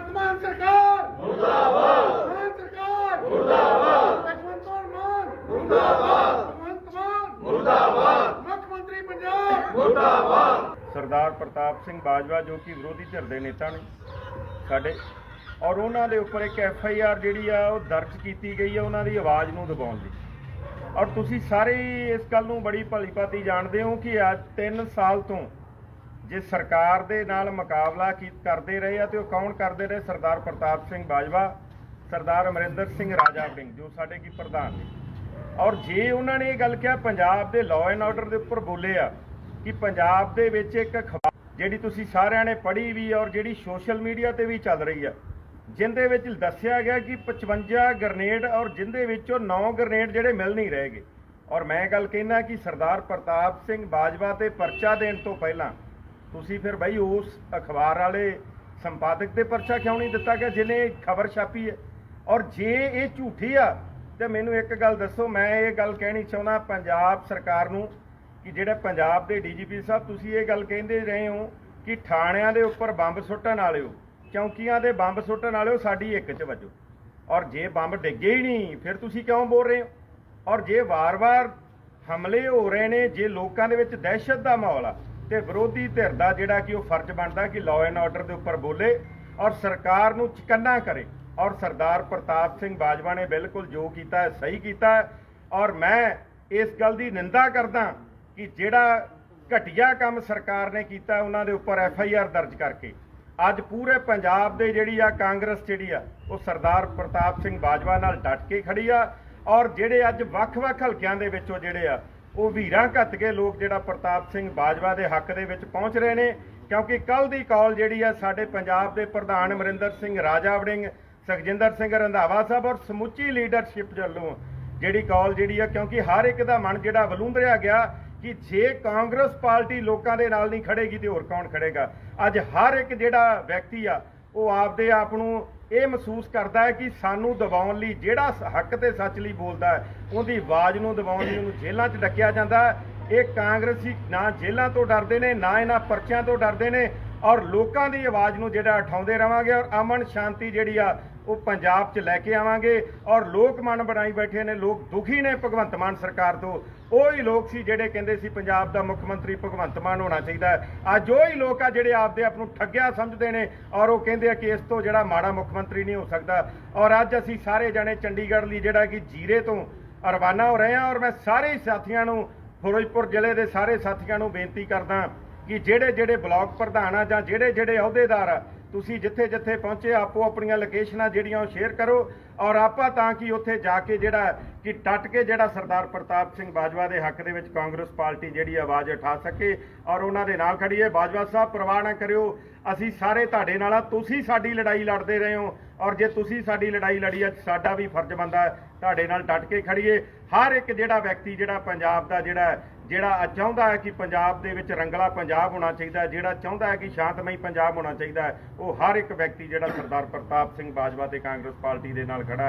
ਭਗਵੰਤ ਮਾਨ ਸਰਕਾਰ। ਮੁਰਦਾਬਾਦ। ਮਾਨ ਸਰਕਾਰ। ਮੁਰਦਾਬਾਦ। ਭਗਵੰਤ ਮਾਨ। ਮੁਰਦਾਬਾਦ। ਭਗਵੰਤ ਮਾਨ। ਮੁਰਦਾਬਾਦ। ਮੁੱਖ ਮੰਤਰੀ ਪੰਜਾਬ। ਸਰਦਾਰ ਪ੍ਰਤਾਪ ਸਿੰਘ ਬਾਜਵਾ ਜੋ ਕਿ ਵਿਰੋਧੀ ਧਿਰ ਦੇ ਨੇਤਾ ਨੇ ਸਾਡੇ ਔਰ ਉਹਨਾਂ ਦੇ ਉੱਪਰ ਇੱਕ ਐਫ ਆਈ ਆਰ ਜਿਹੜੀ ਆ ਉਹ ਦਰਜ ਕੀਤੀ ਗਈ ਆ ਉਹਨਾਂ ਦੀ ਆਵਾਜ਼ ਨੂੰ ਦਬਾਉਣ ਲਈ ਔਰ ਤੁਸੀਂ ਸਾਰੇ ਹੀ ਇਸ ਗੱਲ ਨੂੰ ਬੜੀ ਭਲੀ ਭਾਂਤੀ ਜਾਣਦੇ ਹੋ ਕਿ ਅੱਜ 3 ਸਾਲ ਤੋਂ ਜੇ ਸਰਕਾਰ ਦੇ ਨਾਲ ਮੁਕਾਬਲਾ ਕੀ ਕਰਦੇ ਰਹੇ ਆ ਤੇ ਉਹ ਕੌਣ ਕਰਦੇ ਰਹੇ? ਸਰਦਾਰ ਪ੍ਰਤਾਪ ਸਿੰਘ ਬਾਜਵਾ, ਸਰਦਾਰ ਅਮਰਿੰਦਰ ਸਿੰਘ ਰਾਜਾ ਵੜਿੰਗ ਜੋ ਸਾਡੇ ਕੀ ਪ੍ਰਧਾਨ ਨੇ। ਔਰ ਜੇ ਉਹਨਾਂ ਨੇ ਇਹ ਗੱਲ ਕਿਹਾ, ਪੰਜਾਬ ਦੇ ਲਾਅ ਐਂਡ ਆਰਡਰ ਦੇ ਉੱਪਰ ਬੋਲੇ ਆ ਕਿ ਪੰਜਾਬ ਦੇ ਵਿੱਚ ਇੱਕ ਅਖਬਾਰ ਜਿਹੜੀ ਤੁਸੀਂ ਸਾਰਿਆਂ ਨੇ ਪੜ੍ਹੀ ਵੀ ਔਰ ਜਿਹੜੀ ਸੋਸ਼ਲ ਮੀਡੀਆ ਤੇ ਵੀ ਚੱਲ ਰਹੀ ਆ, ਜਿੰਦੇ ਵਿੱਚ ਦੱਸਿਆ ਗਿਆ ਕਿ 55 ਗ੍ਰਨੇਡ ਔਰ ਜਿੰਦੇ ਵਿੱਚੋਂ 9 ਗ੍ਰਨੇਡ ਜਿਹੜੇ ਮਿਲ ਨਹੀਂ ਰਹੇਗੇ ਔਰ ਮੈਂ ਗੱਲ ਕਹਿਣਾ ਕਿ ਸਰਦਾਰ ਪ੍ਰਤਾਪ ਸਿੰਘ ਬਾਜਵਾ ਤੇ ਪਰਚਾ ਦੇਣ ਤੋਂ ਪਹਿਲਾਂ ਤੁਸੀਂ ਫਿਰ ਬਈ ਉਸ ਅਖਬਾਰ ਵਾਲੇ ਸੰਪਾਦਕ ਤੇ ਪਰਚਾ ਕਿਉਂ ਨਹੀਂ ਦਿੱਤਾ ਗਿਆ, ਜਿਹਨੇ ਖਬਰ ਛਾਪੀ ਹੈ? ਔਰ ਜੇ ਇਹ ਝੂਠੀ ਆ, ਤੇ ਮੈਨੂੰ ਇੱਕ ਗੱਲ ਦੱਸੋ, ਮੈਂ ਇਹ ਗੱਲ ਕਹਿਣੀ ਚਾਹੁੰਦਾ ਪੰਜਾਬ ਸਰਕਾਰ ਨੂੰ ਕਿ ਜਿਹੜਾ ਪੰਜਾਬ ਦੇ ਡੀਜੀਪੀ ਸਾਹਿਬ, ਤੁਸੀਂ ਇਹ ਗੱਲ ਕਹਿੰਦੇ ਰਹੇ ਹੋ ਕਿ ਥਾਣਿਆਂ ਦੇ ਉੱਪਰ ਬੰਬ ਸੁੱਟਣ ਵਾਲਿਓ ਚੌਂਕੀਆਂ ਦੇ ਬੰਬ ਸੁੱਟਣ ਵਾਲਿਓ ਸਾਡੀ ਇੱਕ ਚ ਵੱਜੋ। ਔਰ ਜੇ ਬੰਬ ਡਿੱਗੇ ਹੀ ਨਹੀਂ, ਫਿਰ ਤੁਸੀਂ ਕਿਉਂ ਬੋਲ ਰਹੇ ਹੋ? ਔਰ ਜੇ ਵਾਰ-ਵਾਰ ਹਮਲੇ ਹੋ ਰਹੇ ਨੇ, ਜੇ ਲੋਕਾਂ ਦੇ ਵਿੱਚ ਦਹਿਸ਼ਤ ਦਾ ਮਾਹੌਲ ਆ ਤੇ ਵਿਰੋਧੀ ਧਿਰ ਦਾ ਜਿਹੜਾ ਕਿ ਉਹ ਫਰਜ਼ ਬਣਦਾ ਕਿ ਲਾਅ ਐਂਡ ਆਰਡਰ ਦੇ ਉੱਪਰ ਬੋਲੇ ਔਰ ਸਰਕਾਰ ਨੂੰ ਚਕੰਨਾ ਕਰੇ। ਔਰ ਸਰਦਾਰ ਪ੍ਰਤਾਪ ਸਿੰਘ ਬਾਜਵਾ ਨੇ ਬਿਲਕੁਲ ਜੋ ਕੀਤਾ ਹੈ, ਸਹੀ ਕੀਤਾ ਔਰ ਮੈਂ ਇਸ ਗੱਲ ਦੀ ਨਿੰਦਾ ਕਰਦਾ ਕਿ ਜਿਹੜਾ ਘਟੀਆ ਕੰਮ ਸਰਕਾਰ ਨੇ ਕੀਤਾ ਉਹਨਾਂ ਦੇ ਉੱਪਰ ਐਫ ਆਈ ਆਰ ਦਰਜ ਕਰਕੇ। ਅੱਜ ਪੂਰੇ ਪੰਜਾਬ ਦੇ ਜਿਹੜੀ ਆ ਕਾਂਗਰਸ ਜਿਹੜੀ ਆ, ਉਹ ਸਰਦਾਰ ਪ੍ਰਤਾਪ ਸਿੰਘ ਬਾਜਵਾ ਨਾਲ ਡਟ ਕੇ ਖੜੀ ਆ। ਔਰ ਜਿਹੜੇ ਅੱਜ ਵੱਖ-ਵੱਖ ਹਲਕਿਆਂ ਦੇ ਵਿੱਚੋਂ ਜਿਹੜੇ ਆ ਉਹ ਵੀਰਾਂ ਘੱਤ ਕੇ ਲੋਕ ਜਿਹੜਾ ਪ੍ਰਤਾਪ ਸਿੰਘ ਬਾਜਵਾ ਦੇ ਹੱਕ ਦੇ ਵਿੱਚ ਪਹੁੰਚ ਰਹੇ ਨੇ, ਕਿਉਂਕਿ ਕੱਲ ਦੀ ਕਾਲ ਜਿਹੜੀ ਆ ਸਾਡੇ ਪੰਜਾਬ ਦੇ ਪ੍ਰਧਾਨ ਅਮਰਿੰਦਰ ਸਿੰਘ, ਰਾਜਾ ਵੜਿੰਗ, ਸੁਖਜਿੰਦਰ ਸਿੰਘ ਰੰਧਾਵਾ ਸਾਹਿਬ ਔਰ ਸਮੁੱਚੀ ਲੀਡਰਸ਼ਿਪ ਵੱਲੋਂ ਜਿਹੜੀ ਕਾਲ ਜਿਹੜੀ ਆ, ਕਿਉਂਕਿ ਹਰ ਇੱਕ ਦਾ ਮਨ ਜਿਹੜਾ ਵਲੂੰਦਰਿਆ ਗਿਆ ਕਿ ਜੇ ਕਾਂਗਰਸ ਪਾਰਟੀ ਲੋਕਾਂ ਦੇ ਨਾਲ ਨਹੀਂ ਖੜੇਗੀ ਤੇ ਹੋਰ ਕੌਣ ਖੜੇਗਾ। ਅੱਜ ਹਰ ਇੱਕ ਜਿਹੜਾ ਵਿਅਕਤੀ ਆ, ਉਹ ਆਪਦੇ ਆਪ ਨੂੰ ਇਹ ਮਹਿਸੂਸ ਕਰਦਾ ਹੈ ਕਿ ਸਾਨੂੰ ਦਬਾਉਣ ਲਈ ਜਿਹੜਾ ਹੱਕ ਤੇ ਸੱਚ ਲਈ ਬੋਲਦਾ ਹੈ, ਉਹਦੀ ਆਵਾਜ਼ ਨੂੰ ਦਬਾਉਣ ਲਈ ਉਹਨੂੰ ਜੇਲ੍ਹਾਂ 'ਚ ਡੱਕਿਆ ਜਾਂਦਾ ਇਹ ਕਾਂਗਰਸੀ ਨਾ ਜੇਲ੍ਹਾਂ ਤੋਂ ਡਰਦੇ ਨੇ, ਨਾ ਇਹਨਾਂ ਪਰਚਿਆਂ ਤੋਂ ਡਰਦੇ ਨੇ ਔਰ ਲੋਕਾਂ ਦੀ ਆਵਾਜ਼ ਨੂੰ ਜਿਹੜਾ ਉਠਾਉਂਦੇ ਰਵਾਂਗੇ ਔਰ ਅਮਨ ਸ਼ਾਂਤੀ ਜਿਹੜੀ ਆ ਉਹ ਪੰਜਾਬ 'ਚ ਲੈ ਕੇ ਆਵਾਂਗੇ ਔਰ ਲੋਕ ਮਨ ਬਣਾਈ ਬੈਠੇ ਨੇ, ਲੋਕ ਦੁਖੀ ਨੇ ਭਗਵੰਤ ਮਾਨ ਸਰਕਾਰ ਤੋਂ। ਉਹ ਹੀ ਲੋਕ ਸੀ ਜਿਹੜੇ ਕਹਿੰਦੇ ਸੀ ਪੰਜਾਬ ਦਾ ਮੁੱਖ ਮੰਤਰੀ ਭਗਵੰਤ ਮਾਨ ਹੋਣਾ ਚਾਹੀਦਾ ਅੱਜ ਉਹ ਹੀ ਲੋਕ ਆ ਜਿਹੜੇ ਆਪਦੇ ਆਪ ਨੂੰ ਠੱਗਿਆ ਸਮਝਦੇ ਨੇ ਔਰ ਉਹ ਕਹਿੰਦੇ ਆ ਕਿ ਇਸ ਤੋਂ ਜਿਹੜਾ ਮਾੜਾ ਮੁੱਖ ਮੰਤਰੀ ਨਹੀਂ ਹੋ ਸਕਦਾ। ਔਰ ਅੱਜ ਅਸੀਂ ਸਾਰੇ ਜਾਣੇ ਚੰਡੀਗੜ੍ਹ ਲਈ ਜਿਹੜਾ ਕਿ ਜੀਰੇ ਤੋਂ ਰਵਾਨਾ ਹੋ ਰਹੇ ਹਾਂ ਔਰ ਮੈਂ ਸਾਰੇ ਹੀ ਸਾਥੀਆਂ ਨੂੰ, ਫਿਰੋਜ਼ਪੁਰ ਜ਼ਿਲ੍ਹੇ ਦੇ ਸਾਰੇ ਸਾਥੀਆਂ ਨੂੰ ਬੇਨਤੀ ਕਰਦਾ ਕਿ ਜਿਹੜੇ ਜਿਹੜੇ ਬਲਾਕ ਪ੍ਰਧਾਨ ਆ ਜਾਂ ਜਿਹੜੇ ਜਿਹੜੇ ਅਹੁਦੇਦਾਰ ਆ ਤੁਸੀਂ ਜਿੱਥੇ ਜਿੱਥੇ ਪਹੁੰਚੇ, ਆਪੋ ਆਪਣੀਆਂ ਲੋਕੇਸ਼ਨਾਂ ਜਿਹੜੀਆਂ ਉਹ ਸ਼ੇਅਰ ਕਰੋ ਔਰ ਆਪਾਂ ਤਾਂ ਕਿ ਉੱਥੇ ਜਾ ਕੇ ਜਿਹੜਾ ਕਿ ਟੱਟ ਕੇ ਜਿਹੜਾ ਸਰਦਾਰ ਪ੍ਰਤਾਪ ਸਿੰਘ ਬਾਜਵਾ ਦੇ ਹੱਕ ਦੇ ਵਿੱਚ ਕਾਂਗਰਸ ਪਾਰਟੀ ਜਿਹੜੀ ਆਵਾਜ਼ ਉਠਾ ਸਕੇ ਔਰ ਉਹਨਾਂ ਦੇ ਨਾਲ ਖੜੀਏ ਬਾਜਵਾ ਸਾਹਿਬ, ਪਰਵਾਹ ਨਾ ਕਰਿਓ। ਅਸੀਂ ਸਾਰੇ ਤੁਹਾਡੇ ਨਾਲ ਆ ਤੁਸੀਂ ਸਾਡੀ ਲੜਾਈ ਲੜਦੇ ਰਹੇ ਹੋ। ਔਰ ਜੇ ਤੁਸੀਂ ਸਾਡੀ ਲੜਾਈ ਲੜੀ ਆ, ਸਾਡਾ ਵੀ ਫਰਜ਼ ਬਣਦਾ ਤੁਹਾਡੇ ਨਾਲ ਡਟ ਕੇ ਖੜੀਏ। ਹਰ ਇੱਕ ਜਿਹੜਾ ਵਿਅਕਤੀ, ਜਿਹੜਾ ਪੰਜਾਬ ਦਾ ਜਿਹੜਾ ਜਿਹੜਾ ਚਾਹੁੰਦਾ ਹੈ ਕਿ ਪੰਜਾਬ ਦੇ ਵਿੱਚ ਰੰਗਲਾ ਪੰਜਾਬ ਹੋਣਾ ਚਾਹੀਦਾ ਜਿਹੜਾ ਚਾਹੁੰਦਾ ਹੈ ਕਿ ਸ਼ਾਂਤਮਈ ਪੰਜਾਬ ਹੋਣਾ ਚਾਹੀਦਾ ਉਹ ਹਰ ਇੱਕ ਵਿਅਕਤੀ ਜਿਹੜਾ ਸਰਦਾਰ ਪ੍ਰਤਾਪ ਸਿੰਘ ਬਾਜਵਾ ਤੇ ਕਾਂਗਰਸ ਪਾਰਟੀ ਦੇ ਨਾਲ ਖੜਾ